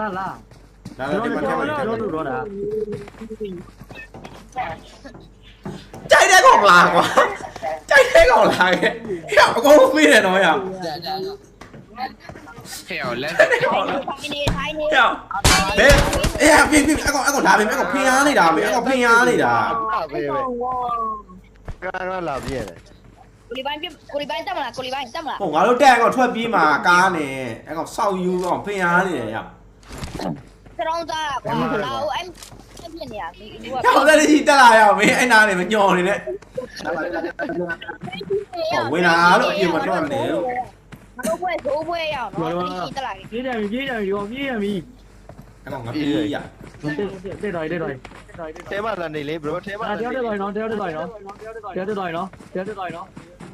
လာလာလာလာဒီမှာထည့်မယ်ထည့်မယ်တို့တော့တာကြိုက်တဲ့ကောင်လာကွာကြိုက်တဲ့ကောင်လာခဲ့ဟဲ့အကုန်လုံးမေးတယ်တော့ရဟဲ့လက်ဟဲ့ဘယ်အေးပြပြအကောင်အကောင်လာပြီအကောင်ဖင်အားနေတာမေအကောင်ဖင်အားနေတာပဲပဲကာရလာပြည့်တယ်ကိုလီပိုင်းပြကိုလီပိုင်းတက်မလားကိုလီပိုင်းတက်မလားဟိုငါတို့တက်အကောင်ထွက်ပြေးမှာကားနေအကောင်စောက်ယူကောင်ဖင်အားနေတယ်ရ စရောင်းသားကွာလာဦးအဲ့ဖြစ်နေရဒီက ဟောလည်းကြီးတက်လာရအောင်မင်းအဲ့နာနေမညော်နေနဲ့ဟောဝင်လာလို့အပြင်မထွက်နေလို့ မတို့ဘွဲဇိုးဘွဲရအောင်နော်ဒီတက်လာပြီ ပြေးတယ်ပြေးတယ်ရောပြေးရပြီ အကောင်ငါပြေးရ တက်တော်တက်တော် တဲမလာနေလေ bro တဲမ အာ လာ တယောက် နေ တက်တော်နော်တယောက်တက်တော်နော်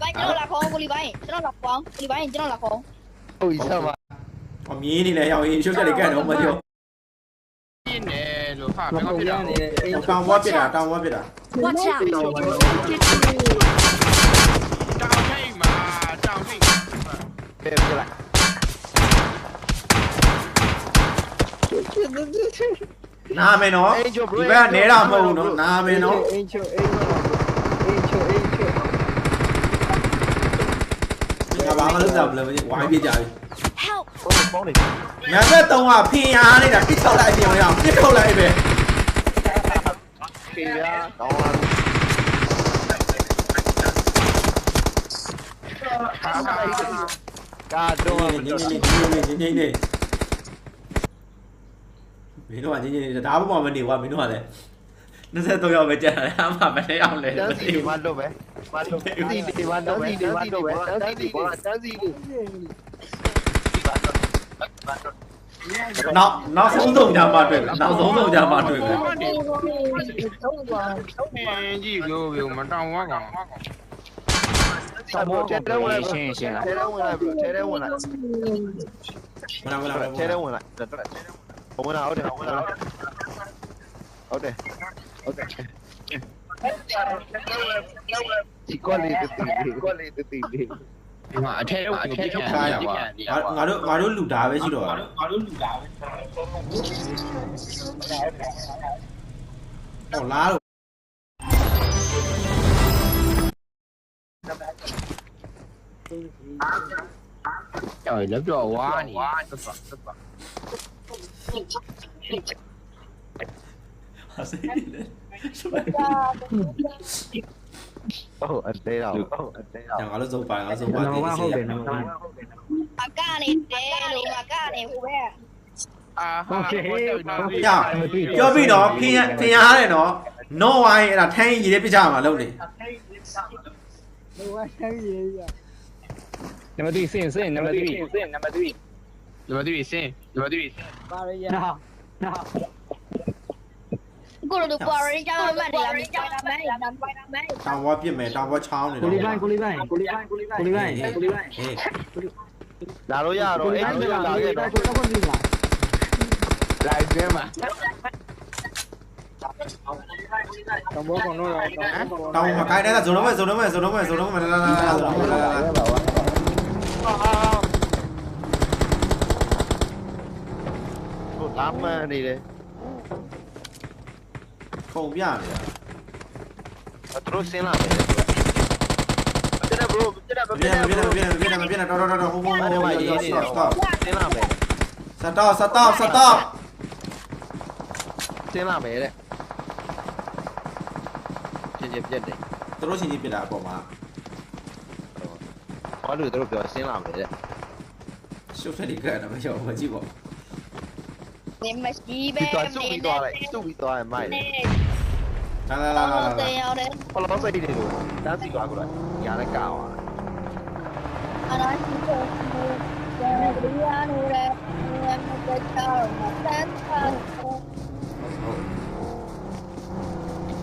ပိုင်းကျွန်တော်လာခေါင်းကိုလီပိုင်းကျွန်တော်လာခေါင်းကိုလီပိုင်းကျွန်တော်လာခေါင်းဟုတ်ပြီဆက်ပါအမြင်းနေလဲရောက်ရင်ရှုပ်ချက်တွေကန်တော့မပြောပြင်းတယ်လို့ဖာဘယ်ကပြတော့တောင်ဝါပြစ်တာတောင်ဝါပြစ်တာ Watch out! တောင်ထိတ်မှာတောင်ထိတ်ပဲပြလိုက်နာမယ်နော်ဒီဘက်ကနေတော့မဟုတ်ဘူးနော်နာမယ်နော်အင်းချိုအင်းအင်းချို mà lúc dầm là quái bây giờ mẹ biết tông à pia đây là cái thâu lại nhiều nhở cái thâu lại về. Minua ni ni dah apa mah ni wah minua le 23ရောက်ပဲကြာတယ်အမှမလဲအောင်လဲတန်းစီတွေမလွတ်ပဲမလွတ်ပဲတန်းစီတွေမလွတ်ပဲတန်းစီတွေမလွတ်ပဲတန်းစီတွေတန်းစီတွေနောက်နောက်ဆုံးဆုံးကြမှာတွေ့မယ်နောက်ဆုံးဆုံးကြမှာတွေ့မယ်ကြီးလို့ပြောမတောင်းဝါကောင်ဆောင်းတော့တဲဝင်လိုက်ရှင်းရှင်းလိုက်တဲဝင်လိုက်တဲဝင်လိုက်ဝင်လာဝင်လာတဲဝင်လိုက်ဝင်လာဟုတ်တယ်ဟုတ်တယ်ဟုတ်တယ် ဒီကောလေးတတိဒီကောလေးတတိဒီ ဒီမှာအထက်အထက်ခံ ခါရ ရ ပါ ပါ ငါတို့ငါတို့လူသားပဲရှိတော့တာငါတို့လူသားပဲဟောလားလို့ ကျော်လက်တော့ဝါနေ ဟာစိတ်လေဟုတ်အသေးတော့ဟုတ်အသေးတော့ငါတို့စုပ်ပါငါစုပ်ပါနော်ဟုတ်တယ်နော်အကနေတယ်လို့အကနေဟိုဘဲအာဟာဟုတ်တယ်နော်ညပြောပြီနော်ဖင်ဖင်ရတယ်နော်နော့ဝိုင်းအဲ့ဒါထိုင်းရည်တဲ့ပြကြမှာလုပ်နေနံပါတ်3စင်စင်နံပါတ်3စင်နံပါတ်3ဒီမှာဒီစင်ဒီမှာဒီနော်နော် ကိုလိုပွာရီကြောင်းမှတ်နေလားမိကြောင်းမဲနံပါတ်မဲ တောင်ဝါပြစ်မယ်တောင်ဝါချောင်းနေ ကို တော့ လီပိုင်းကိုလီပိုင်းကိုလီပိုင်းကိုလီပိုင်းကိုလီပိုင်းကိုလီပိုင်း ဟေး လာလို့ရတော့အဲ့ဒီလာခဲ့တော့ ကိုတော့ဒီလား လိုက်စင်းမှာ တော့ဘောကောင်တော့ တောင်မကိုင်းတဲ့ကဇုံတော့မဲ့ဇုံတော့မဲ့ဇုံတော့မဲ့ဇုံတော့မဲ့လာလာလာလာဇုံတော့မဲ့လာလာလာ ဟိုလာမန်နေတယ် ပုံပြနေတာသူတို့ဆင်းလာတယ်တဲ့ bro တဲ့ bro ပြင်းပြင်းပြင်းပြင်းပြင်းတော့တော့တော့ဟိုဟိုဟိုအဲ့ဒီမှာရေးနေတယ် stop ဆင်းလာမယ် stop stop stop ဆင်းလာမယ်တဲ့ချင်းချင်းပြတ်တယ်သူတို့ချင်းချင်းပြတာအပေါ်မှာဘာလို့သူတို့ပြောဆင်းလာမယ်တဲ့ရှုပ်ထက်ဒီကရတော့မရောမကြည့်ပါနေမရှိပဲဒီတော့စုပြီးသွားလိုက်စုပြီးသွားရင်မိုက်တယ် လာလာလာလာလာတေရောက်တယ်ဘလောစိတ်တွေလို့တန်းစီသွားကြလိုက်ညာနဲ့ကောင်းအာရာကြီးကိုကျေနပ်ပြီးရနိုးတယ်ငါမတက်ချောင်းမတက်ချောင်း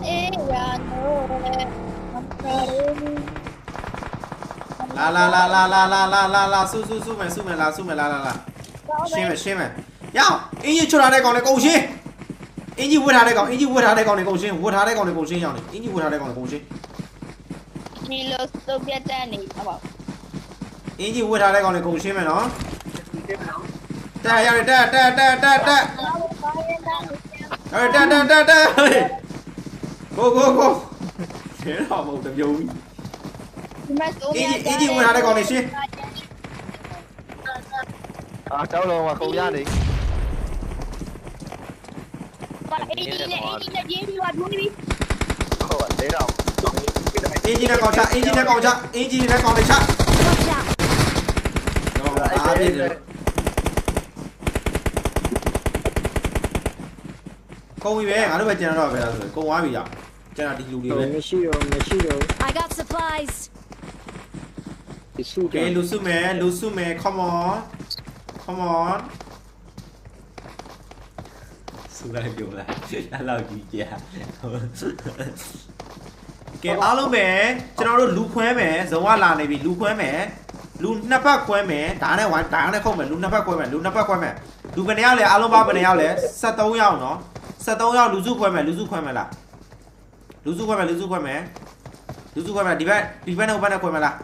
အေးရနိုးတယ်မတော်ဘူးလာလာလာလာလာလာလာလာလာဆူဆူဆူမယ်ဆူမယ်လာဆူမယ်လာလာလာရှင်းမယ်ရှင်းမယ်ရအောင်အင်းကြီးချွတ်လာတဲ့ကောင်လေးကုန်ရှင်း 一级乌塔在搞，一级乌塔在搞你攻心，乌塔在搞你攻心一样的，一级乌塔在搞你攻心。你老手别在你，好不？一级乌塔在搞你攻心没呢？带要的带带带带带。哎，带带带带。过过过。天哪，我的牛！一级一级乌塔在搞你心。啊，走龙啊，好压力。 ပ်အင်ကြီးအင်ကြီးဝတ်ထားတဲ့ကောင်လေးရှင်းအာတောက်လုံးကခုံရနေပါအေးဒီလေအေးဒီလေဂျင်းဒီဝါဒူနီဟုတ်တယ်တော့အင်ကြီးနဲ့ကောင်ချအင်ကြီးနဲ့ကောင်ချအင်ကြီးနဲ့ကောင်လေးချ Watch out! တော့အားပြည့်တယ်ကုန်ပြီပဲငါတို့ပဲကျန်တော့ပဲလားဆိုကုန်သွားပြီကြာကျန်တာဒီလူတွေပဲမရှိရောမရှိရော I got supplies! ဒီစုကဲလူစုမယ်လူစုမယ် come on come on စုလိုက်ပြုံးလိုက်အဲ့လောက်ကြီးကြာကဲအားလုံးပဲကျွန်တော်တို့လူခွဲမယ်ဇုံကလာနေပြီလူခွဲမယ်လူနှစ်ဖက်ခွဲမယ်ဒါနဲ့ဝိုင်းဒါနဲ့ခုတ်မယ်လူနှစ်ဖက်ခွဲမယ်လူနှစ်ဖက်ခွဲမယ်လူဘယ်နှယောက်လဲအားလုံးပါဘယ်နှယောက်လဲ73ယောက်နော်73ယောက်လူစုခွဲမယ်လူစုခွဲမယ်လားလူစုခွဲမယ်လူစုခွဲမယ်လူစုခွဲမယ်ဒီဘက်ဒီဘက်နဲ့ဟိုဘက်နဲ့ခွဲမယ်လား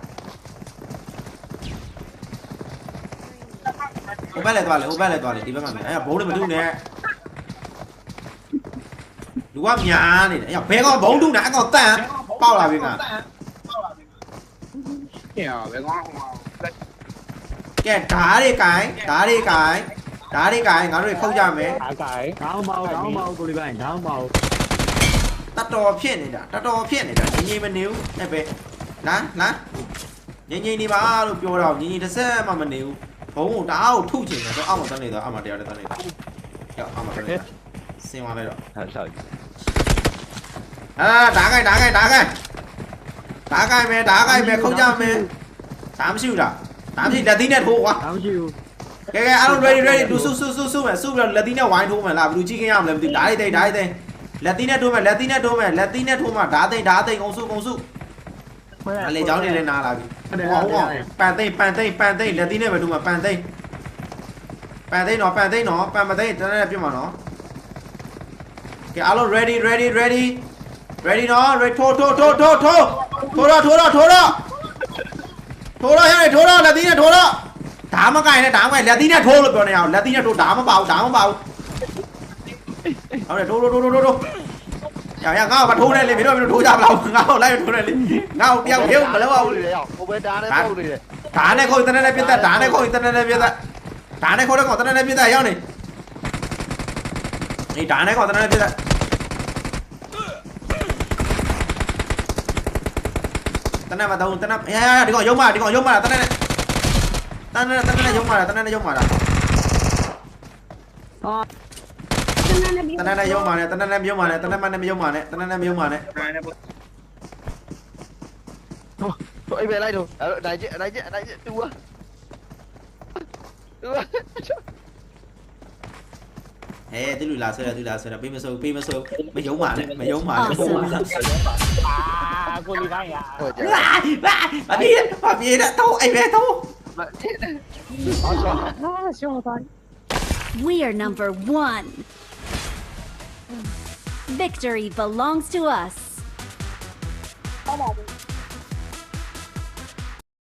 ဟိုဘက်လည်းသွားလေဟိုဘက်လည်းသွားလေဒီဘက်မှာမြင်အဲ့ဘုံတွေမတူနဲ့ လူကများနေတယ်အဲ့ဘဲကောင်ဘုံတူတာအကောင်တန်ပေါက်လာပြီငါဟဲ့ဘယ်ကောင်ဟိုမှာကဲဓားတွေကင်ဓားတွေကင်ဓားတွေကင်ငါတို့တွေခုတ်ကြမယ်အားကိုင်ခေါင်းပေါက်ခေါင်းပေါက်ကိုလေးပိုင်းခေါင်းပေါက်တတော်ဖြစ်နေတာတတော်ဖြစ်နေတာငြိမ်ငြိမ်မနေဘူးအဲ့ပဲလာလာငြိမ်ငြိမ်နေပါလို့ပြောတော့ငြိမ်ငြိမ်တစ်ဆက်မှမနေဘူးဘုံကိုတအားကိုထုတ်ချင်တယ်ဆိုအောက်မှာတက်နေတော့အောက်မှာတရားတက်နေတော့ရောက်အောက်မှာတက်နေစင်သွားလိုက်တော့ဟာဆောက် အာဓာတ်ကိုင်ဓာတ်ကိုင်ဓာတ်ကိုင်ဓာတ်ကိုင်မယ်ဓာတ်ကိုင်မယ်ခုတ်ကြမယ်ဓာတ်မရှိဘူးလားဓာတ်မရှိလက်သီးနဲ့ထိုးကွာခေါင်းရှိဘူးကဲကဲအားလုံး ready ready လူစုစုစုစုမယ်စုပြီးတော့လက်သီးနဲ့ဝိုင်းထိုးမယ်လားဘယ်လိုကြည့်ခင်ရမလဲမသိဘူးဓာတ်ရိတ်သိမ်းဓာတ်ရိတ်သိမ်းလက်သီးနဲ့ထိုးမယ်လက်သီးနဲ့ထိုးမယ်လက်သီးနဲ့ထိုးမှဓာတ်သိမ်းဓာတ်သိမ်းအောင်စုအောင်စုအလေချောင်းနေလည်းနားလာပြီဟောဟောပန်သိမ်းပန်သိမ်းပန်သိမ်းလက်သီးနဲ့ပဲထိုးမှာပန်သိမ်းပန်သိမ်းတော့ပန်သိမ်းတော့ပန်မသိမ်းတန်းတန်းပြတ်မှာနော်ကဲအားလုံး ready ready ready ready နော် ready ထိုးထိုးထိုးထိုးထိုးထိုးတော့ထိုးတော့ထိုးတော့ထိုးတော့ဟဲ့ထိုးတော့လက်သီးနဲ့ထိုးတော့ဓာမကင်နဲ့ဓာမကင်လက်သီးနဲ့ထိုးလို့ပြောနေအောင်လက်သီးနဲ့ထိုးဓာမပါဘူးဓာမပါဘူးဟုတ်တယ်ထိုးထိုးထိုးထိုးထိုးရရငါ့ဘာထိုးနေလေမင်းတို့မင်းတို့ထိုးကြမလားငါ့ကိုလိုက်ထိုးနေလေငါ့ကိုတယောက်တယောက်မလုပ်အောင်လေရောက်ဟိုဘက်ဓာတ်နဲ့ပုတ်နေတယ်ဓာနဲ့ခေါ်တနနဲ့ပြတ်ဓာနဲ့ခေါ်တနနဲ့ပြတ်ဓာနဲ့ခေါ်တော့တနနဲ့ပြတ်ရောက်နေအေးဓာနဲ့ခေါ်တနနဲ့ပြတ်တနမတော့တနရရဒီကောင်ရုံးမာဒီကောင်ရုံးမာတနနဲ့တနနဲ့တနနဲ့ရုံးမာတနနဲ့ tao nằm tao tao nằm ya đi gọi giống mà đi gọi giống mà tao này tao này tao này giống mà tao này giống mà ờ. tao này giống mà này tao này giống mà này tao này giống mà này tao này giống mà này Thôi về lại rồi. Ở đây chứ, ở đây chứ, ở đây chứ. Tua. Tua ê, tôi lùi lại, Eh, tu dulu lah, sudah, sudah, sudah. Pergi masuk, pergi masuk. Meja umat ni, meja umat ni. Meja umat. Ah, aku lihat ya. Wah, wah, mati, mati nak tahu, eh, nak tahu. We are number one. Victory belongs to us.